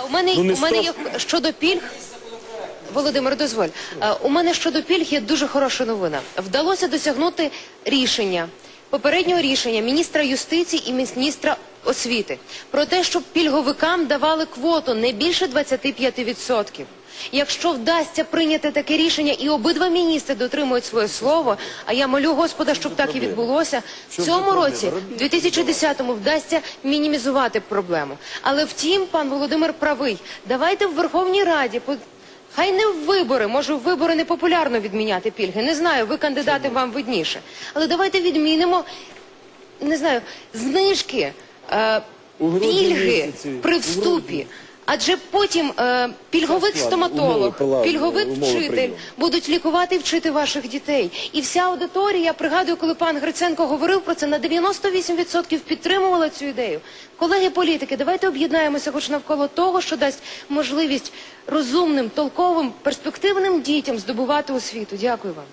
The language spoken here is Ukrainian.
А у мене, Ну, у мене є щодо пільг. Володимир, дозволь. У мене щодо пільг є дуже хороша новина. Вдалося досягнути рішення, попереднього рішення міністра юстиції і міністра освіти про те, щоб пільговикам давали квоту не більше 25%. Якщо вдасться прийняти таке рішення і обидва міністри дотримують своє слово, а я молю Господа, щоб так і відбулося, в цьому році, 2010-му, вдасться мінімізувати проблему. Але втім, пан Володимир правий. Давайте в Верховній Раді Хай не в вибори, може в вибори не популярно відміняти пільги. Не знаю, ви кандидати вам видніше. Але давайте відмінимо, не знаю, знижки, е, пільги при вступі. Адже потім е, пільговик стоматолог, пільговик вчитель будуть лікувати і вчити ваших дітей. І вся аудиторія, я пригадую, коли пан Гриценко говорив про це, на 98% підтримувала цю ідею. Колеги політики, давайте об'єднаємося хоч навколо того, що дасть можливість розумним, толковим, перспективним дітям здобувати освіту. Дякую вам.